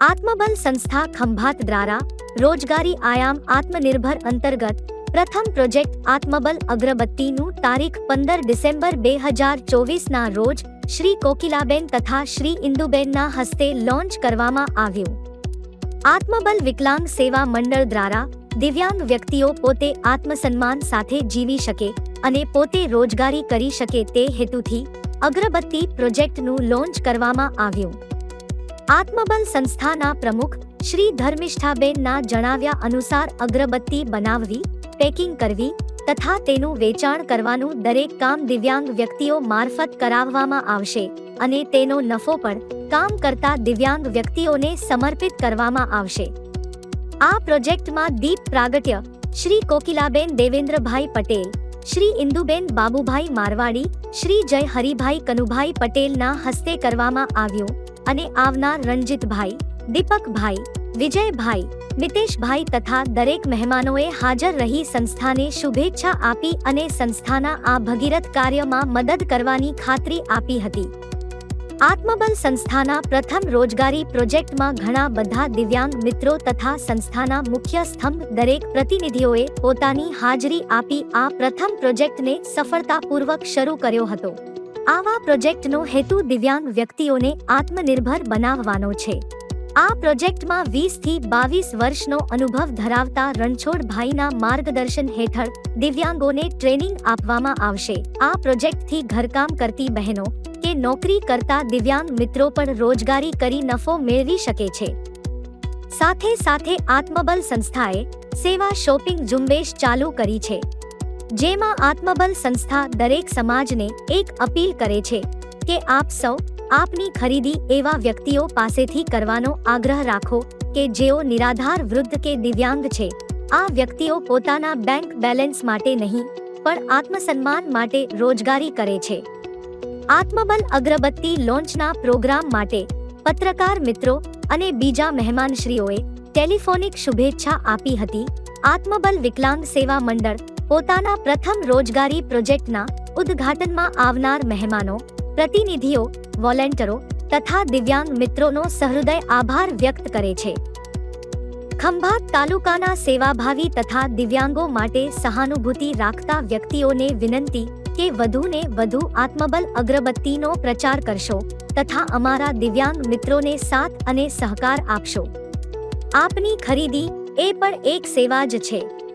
આત્મબલ સંસ્થા ખંભાત દ્વારા રોજગારી આયામ આત્મનિર્ભર અંતર્ગત પ્રથમ પ્રોજેક્ટ આત્મબલ અગરબત્તીનું તારીખ પંદર ડિસેમ્બર બે હજાર ચોવીસના રોજ શ્રી કોકિલાબેન તથા શ્રી ઇન્દુબેનના હસ્તે લોન્ચ કરવામાં આવ્યું. આત્મબલ વિકલાંગ સેવા મંડળ દ્વારા દિવ્યાંગ વ્યક્તિઓ પોતે આત્મસન્માન સાથે જીવી શકે અને પોતે રોજગારી કરી શકે તે હેતુથી અગરબત્તી પ્રોજેક્ટનું લોન્ચ કરવામાં આવ્યું. આત્મબલ સંસ્થાના પ્રમુખ શ્રી ધર્મિષ્ઠાબેનના જણાવ્યા અનુસાર અગરબત્તી બનાવવી, પેકિંગ કરવી તથા તેનું વેચાણ કરવાનું દરેક કામ દિવ્યાંગ વ્યક્તિઓ મારફત કરાવવામાં આવશે અને તેનો નફો પણ કામ કરતા દિવ્યાંગ વ્યક્તિઓને સમર્પિત કરવામાં આવશે. આ પ્રોજેક્ટમાં દીપ પ્રાગટ્ય શ્રી કોકિલાબેન દેવેન્દ્રભાઈ પટેલ, શ્રી ઇન્દુબેન બાબુભાઈ મારવાડી, શ્રી જય હરિભાઈ કનુભાઈ પટેલના હસ્તે કરવામાં આવ્યું. અને આવનાર રણજીતભાઈ, દીપકભાઈ, વિજયભાઈ, મિતેશભાઈ તથા દરેક મહેમાનોએ હાજર રહી સંસ્થાને શુભેચ્છા આપી અને સંસ્થાના આ ભગીરથ કાર્યમાં મદદ કરવાની ખાતરી આપી હતી. આત્મબલ સંસ્થાના પ્રથમ રોજગારી પ્રોજેક્ટમાં ઘણા બધા દિવ્યાંગ મિત્રો તથા સંસ્થાના મુખ્ય સ્તંભ દરેક પ્રતિનિધિઓએ પોતાની હાજરી આપી આ પ્રથમ પ્રોજેક્ટને સફળતાપૂર્વક શરૂ કર્યો હતો. આવા પ્રોજેક્ટનો હેતુ દિવ્યાંગ વ્યક્તિઓને આત્મનિર્ભર બનાવવાનો છે. આ પ્રોજેક્ટમાં વીસથી બાવીસ વર્ષનો અનુભવ ધરાવતા રણછોડભાઈના માર્ગદર્શન હેઠળ દિવ્યાંગોને ટ્રેનિંગ આપવામાં આવશે. આ પ્રોજેક્ટથી ઘરકામ કરતી બહેનો કે નોકરી કરતા દિવ્યાંગ મિત્રો પણ રોજગારી કરી નફો મેળવી શકે છે. સાથે સાથે આત્મબલ સંસ્થાએ સેવા શોપિંગ ઝુંબેશ ચાલુ કરી છે. જેમાં આત્મબલ સંસ્થા દરેક સમાજને એક અપીલ કરે છે કે આપ સૌ આપની ખરીદી એવા વ્યક્તિઓ પાસેથી કરવાનો આગ્રહ રાખો કે જેઓ નિરાધાર વૃદ્ધ કે દિવ્યાંગ છે. આ વ્યક્તિઓ પોતાના બેંક બેલેન્સ માટે નહીં, પણ આત્મસન્માન માટે રોજગારી કરે છે. આત્મબલ અગરબત્તી લોન્ચના પ્રોગ્રામ માટે પત્રકાર મિત્રો અને બીજા મહેમાનશ્રીઓએ ટેલિફોનિક શુભેચ્છા આપી હતી. આત્મબલ વિકલાંગ સેવા મંડળ પોતાના પ્રથમ રોજગારી પ્રોજેક્ટના ઉદ્ઘાટનમાં આવનાર મહેમાનો, પ્રતિનિધિઓ, વોલેન્ટરો તથા દિવ્યાંગ મિત્રોનો સહૃદય આભાર વ્યક્ત કરે છે. ખંભાત તાલુકાના સેવાભાવી તથા દિવ્યાંગો માટે સહાનુભૂતિ રાખતા વ્યક્તિઓને વિનંતી કે વધુને વધુ આત્મબલ અગરબત્તીનો પ્રચાર કરશો તથા અમારા દિવ્યાંગ મિત્રોને સાથ અને સહકાર આપશો. આપની ખરીદી એ પણ એક સેવા જ છે.